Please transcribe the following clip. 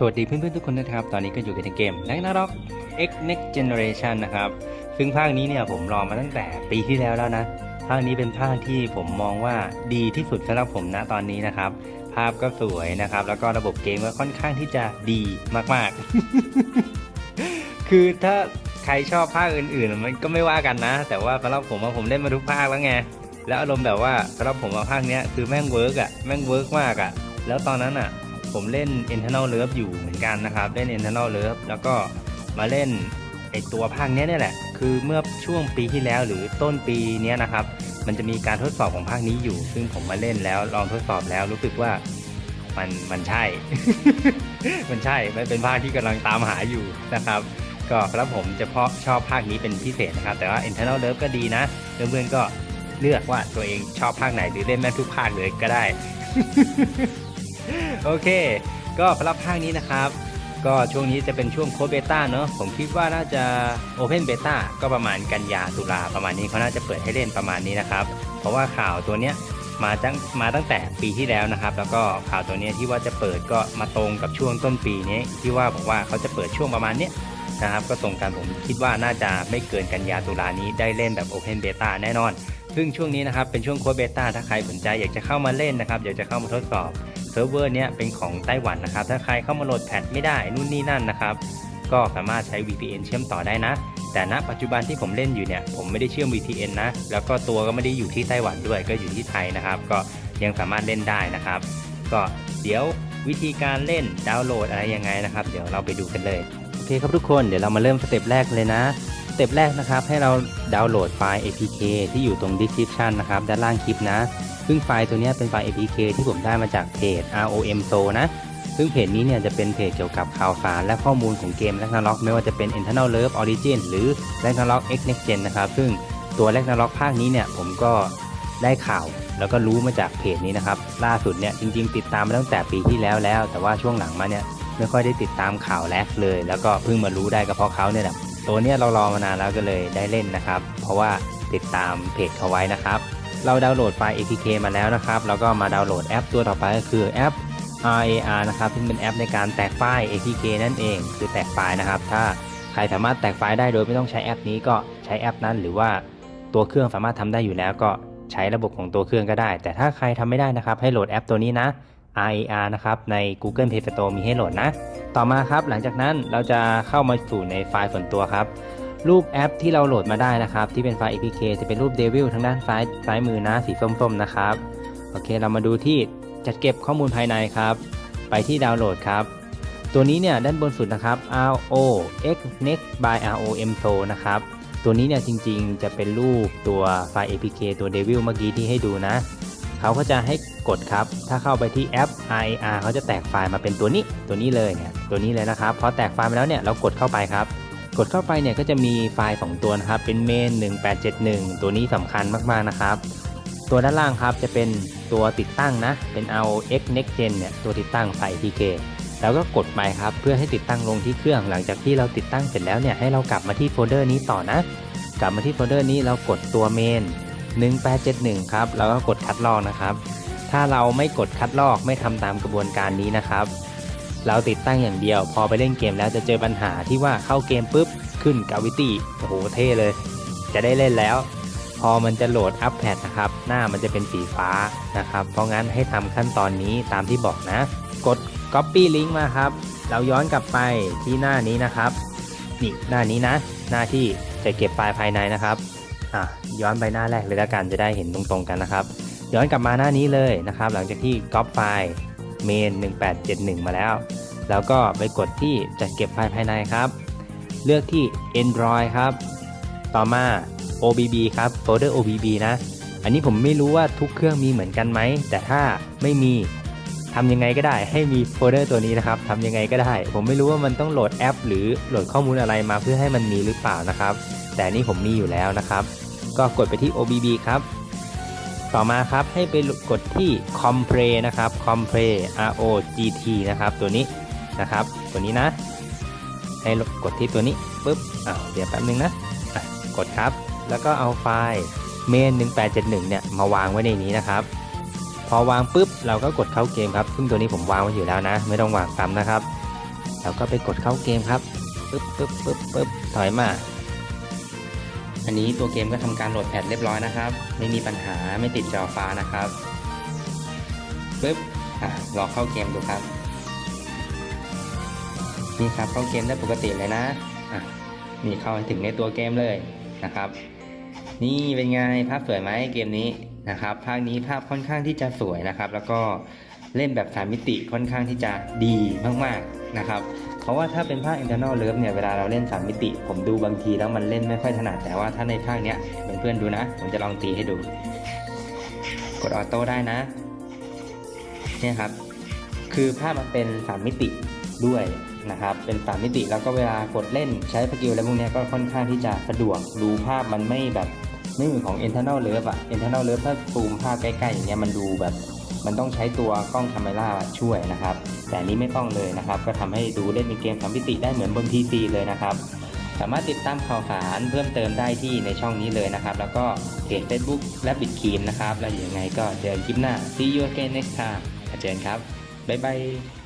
สวัสดีเพื่อนๆทุกคนนะครับ ตอนนี้ก็อยู่กันในเกม n a g n a r o k X Next Generation นะครับ ซึ่งภาคนี้เนี่ยผมรอมาตั้งแต่ปีที่แล้วแล้วนะ ภาคนี้เป็นภาคที่ผมมองว่าดีที่สุดสำหรับผมนะตอนนี้นะครับ ภาพก็สวยนะครับ แล้วก็ระบบเกมก็ค่อนข้างที่จะดีมากๆ คือถ้าใครชอบภาคอื่นๆ มันก็ไม่ว่ากันนะ แต่ว่าสำหรับผมอะผมเล่นมาทุกภาคแล้วไง แล้วอารมณ์แบบว่าสำหรับผมว่าภาคเนี้ยคือแม่งเวิร์กอะแม่งเวิร์กมากอะแล้วตอนนั้นอะ ผมเล่น internal love อยู่เหมือนกันนะครับ เล่น internal love แล้วก็มาเล่นไอตัวภาคเนี้ยเนี่ยแหละ คือเมื่อช่วงปีที่แล้วหรือต้นปีเนี้ยนะครับ มันจะมีการทดสอบของภาคนี้อยู่ ซึ่งผมมาเล่นแล้วลองทดสอบแล้วรู้สึกว่ามันมันใช่ มันใช่ มันเป็นภาคที่กำลังตามหาอยู่นะครับ ก็ครับผมจะเพาะชอบภาคนี้เป็นพิเศษนะครับ แต่ว่า internal love ก็ดีนะเพื่อนๆก็เลือกว่าตัวเองชอบภาคไหนหรือเล่นแม่ทุกภาคเลยก็ได้ โอเค ก็สำหรับภาคนี้นะครับ ก็ช่วงนี้จะเป็นช่วงโคเบต้าเนอะผมคิดว่าน่าจะโอเพนเบต้าก็ประมาณกันยาตุลาประมาณนี้เขาน่าจะเปิดให้เล่นประมาณนี้นะครับ เพราะว่าข่าวตัวเนี้ยมาตั้งมาตั้งแต่ปีที่แล้วนะครับ แล้วก็ข่าวตัวเนี้ยที่ว่าจะเปิดก็มาตรงกับช่วงต้นปีนี้ที่ว่าบอกว่าเขาจะเปิดช่วงประมาณเนี้ยนะครับ ก็ตรงกันผมคิดว่าน่าจะไม่เกินกันยาตุลานี้ได้เล่นแบบโอเพนเบต้าแน่นอน ซึ่งช่วงนี้นะครับเป็นช่วงโค้ดเบต้าถ้าใครสนใจอยากจะเข้ามาเล่นนะครับอยากจะเข้ามาทดสอบเซิร์ฟเวอร์เนี้ยเป็นของไต้หวันนะครับ ถ้าใครเข้ามาโหลดแพทไม่ได้นู่นนี่นั่นนะครับ ก็สามารถใช้ VPN เชื่อมต่อได้นะ แต่ณปัจจุบันที่ผมเล่นอยู่เนี่ยผมไม่ได้เชื่อม VPN นะ แล้วก็ตัวก็ไม่ได้อยู่ที่ไต้หวันด้วยก็อยู่ที่ไทยนะครับ ก็ยังสามารถเล่นได้นะครับ ก็เดี๋ยววิธีการเล่นดาวน์โหลดอะไรยังไงนะครับ เดี๋ยวเราไปดูกันเลยโอเคครับทุกคนเดี๋ยวเรามาเริ่มสเต็ปแรกเลยนะ เต็ปแรกนะครับ ให้เราดาวน์โหลดไฟล์ APK ที่อยู่ตรง description นะครับ ด้านล่างคลิปนะ ซึ่งไฟล์ตัวนี้เป็นไฟล์ APK ที่ผมได้มาจากเพจ ROM So นะ ซึ่งเพจนี้เนี่ยจะเป็นเพจเกี่ยวกับข่าวสาร และข้อมูลของเกม Ragnarok ไม่ว่าจะเป็น Internal Love Origin หรือ Ragnarok X Next Gen นะครับ ซึ่งตัว Ragnarok ภาคนี้เนี่ยผมก็ได้ข่าวแล้วก็รู้มาจากเพจนี้นะครับ ล่าสุดเนี่ยจริง ๆ ติดตามมาตั้งแต่ปีที่แล้วแล้ว แต่ว่าช่วงหลังมาเนี่ยไม่ค่อยได้ติดตามข่าวแรกเลย แล้วก็เพิ่งมารู้ได้ก็เพราะเขาเนี่ยแหละ ตัวเนี้ยเรารอมานานแล้วก็เลยได้เล่นนะครับ เพราะว่าติดตามเพจเขาไว้นะครับ เราดาวน์โหลดไฟล์ APK มาแล้วนะครับแล้วก็มาดาวน์โหลดแอปตัวต่อไปก็คือแอป RAR นะครับซึ่งเป็นแอปในการแตกไฟล์ APK นั่นเอง คือแตกไฟล์นะครับ ถ้าใครสามารถแตกไฟล์ได้โดยไม่ต้องใช้แอปนี้ก็ใช้แอปนั้น หรือว่าตัวเครื่องสามารถทำได้อยู่แล้วก็ใช้ระบบของตัวเครื่องก็ได้ แต่ถ้าใครทำไม่ได้นะครับ ให้โหลดแอปตัวนี้นะ RAR นะครับใน Google Play Store มีให้โหลดนะ ต่อมาครับหลังจากนั้นเราจะเข้ามาสู่ในไฟล์ส่วนตัวครับ รูปแอปที่เราโหลดมาได้นะครับ ที่เป็นไฟล์ APK จะเป็นรูป Devil ทางด้านซ้ายซ้ายมือนะสีส้มๆนะครับ โอเคเรามาดูที่จัดเก็บข้อมูลภายในครับ ไปที่ดาวน์โหลดครับ ตัวนี้เนี่ยด้านบนสุดนะครับ RO X Next by ROM So นะครับตัวนี้เนี่ยจริงๆ จะเป็นรูปตัวไฟล์ APK ตัว Devil เมื่อกี้ที่ให้ดูนะ เขาก็จะให้กดครับ ถ้าเข้าไปที่แอป RAR เขาจะแตกไฟล์มาเป็นตัวนี้ ตัวนี้เลยเนี่ย ตัวนี้เลยนะครับ พอแตกไฟล์มาแล้วเนี่ย เรากดเข้าไปครับ กดเข้าไปเนี่ยก็จะมีไฟล์ 2 ตัวนะครับ เป็น main 1871 ตัวนี้สำคัญมากๆนะครับ ตัวด้านล่างครับจะเป็นตัวติดตั้งนะ เป็น ROX Next Gen เนี่ย ตัวติดตั้งไฟล์ APK แล้วก็กดไปครับ เพื่อให้ติดตั้งลงที่เครื่อง หลังจากที่เราติดตั้งเสร็จแล้วเนี่ย ให้เรากลับมาที่โฟลเดอร์นี้ต่อนะ กลับมาที่โฟลเดอร์นี้เรากดตัว main 1871 ครับ แล้วก็กดคัดลอกนะครับ ถ้าเราไม่กดคัดลอกไม่ทำตามกระบวนการนี้นะครับ เราติดตั้งอย่างเดียว พอไปเล่นเกมแล้วจะเจอปัญหาที่ว่าเข้าเกมปุ๊บขึ้นกาวิตี้โอ้โหเท่เลย จะได้เล่นแล้ว พอมันจะโหลดอัปแพดนะครับ หน้ามันจะเป็นสีฟ้านะครับ เพราะงั้นให้ทำขั้นตอนนี้ตามที่บอกนะ กด Copy Link มาครับ เราย้อนกลับไปที่หน้านี้นะครับนี่หน้านี้นะ หน้าที่จะเก็บไฟล์ภายในนะครับ อะย้อนไปหน้าแรกเลยแล้วกันจะได้เห็นตรงๆกันนะครับ ย้อนกลับมาหน้านี้เลยนะครับ หลังจากที่ก๊อปไฟล์ main 1871 มาแล้ว แล้วก็ไปกดที่จัดเก็บไฟล์ภายในครับ เลือกที่ Android ครับ ต่อมา OBB ครับโฟลเดอร์ OBB นะ อันนี้ผมไม่รู้ว่าทุกเครื่องมีเหมือนกันไหม แต่ถ้าไม่มีทำยังไงก็ได้ให้มีโฟลเดอร์ตัวนี้นะครับทำยังไงก็ได้ ผมไม่รู้ว่ามันต้องโหลดแอป หรือโหลดข้อมูลอะไรมาเพื่อให้มันมีหรือเปล่านะครับ แต่นี่ผมมีอยู่แล้วนะครับ ก็กดไปที่ OBB ครับ ต่อมาครับให้ไปกดที่ Compre นะครับ Compre ROGT นะครับ ตัวนี้นะครับ ตัวนี้นะ ให้กดที่ตัวนี้ปุ๊บอ้าวเดี๋ยวแป๊บนึงนะะกดครับ แล้วก็เอาไฟล์ main 1871 เนี่ย มาวางไว้ในนี้นะครับ พอวางปุ๊บ เราก็กดเข้าเกมครับ ซึ่งตัวนี้ผมวางไว้อยู่แล้วนะ ไม่ต้องวางซ้ำนะครับ เราก็ไปกดเข้าเกมครับ ปึ๊บปึ๊บปึ๊บปึ๊บถอยมา อันนี้ตัวเกมก็ทำการโหลดแพทเรียบร้อยนะครับ ไม่มีปัญหาไม่ติดจอฟ้านะครับปึ๊บอะลอเข้าเกมดูครับ นี่ครับเข้าเกมได้ปกติเลยนะอะนี่เข้าถึงในตัวเกมเลยนะครับ นี่เป็นไงภาพสวยไหมเกมนี้นะครับ ภาคนี้ภาพค่อนข้างที่จะสวยนะครับ แล้วก็เล่นแบบสามมิติค่อนข้างที่จะดีมากๆนะครับ ราะว่าถ้าเป็นภาค internal love เนี่ยเวลาเราเล่นสามมิติ ผมดูบางทีแล้วมันเล่นไม่ค่อยถนัด แต่ว่าถ้าในภาคเนี้ยเพื่อนๆดูนะ ผมจะลองตีให้ดู กดออโต้ได้นะ เนี่ยครับ คือภาพมันเป็นสามมิติด้วยนะครับ เป็นสามมิติแล้วก็เวลากดเล่นใช้สกิลอะไรพวกนี้ก็ค่อนข้างที่จะสะดวก ดูภาพมันไม่แบบไม่เหมือนของ internal love อะ internal love ถ้าซูมภาพใกล้ๆอย่างเงี้ยมันดูแบบ มันต้องใช้ตัวกล้องคาเมล่าช่วยนะครับ แต่นี้ไม่ต้องเลยนะครับ ก็ทำให้ดูเล่นเป็นเกมสามมิติได้เหมือนบน PC เลยนะครับ สามารถติดตามข่าวสารเพิ่มเติมได้ที่ในช่องนี้เลยนะครับ แล้วก็เพจ Facebook และบิดคีมนะครับ แล้วอย่างไงก็เจอกันคลิปหน้า see you again next time เจอกันครับ บ๊ายบาย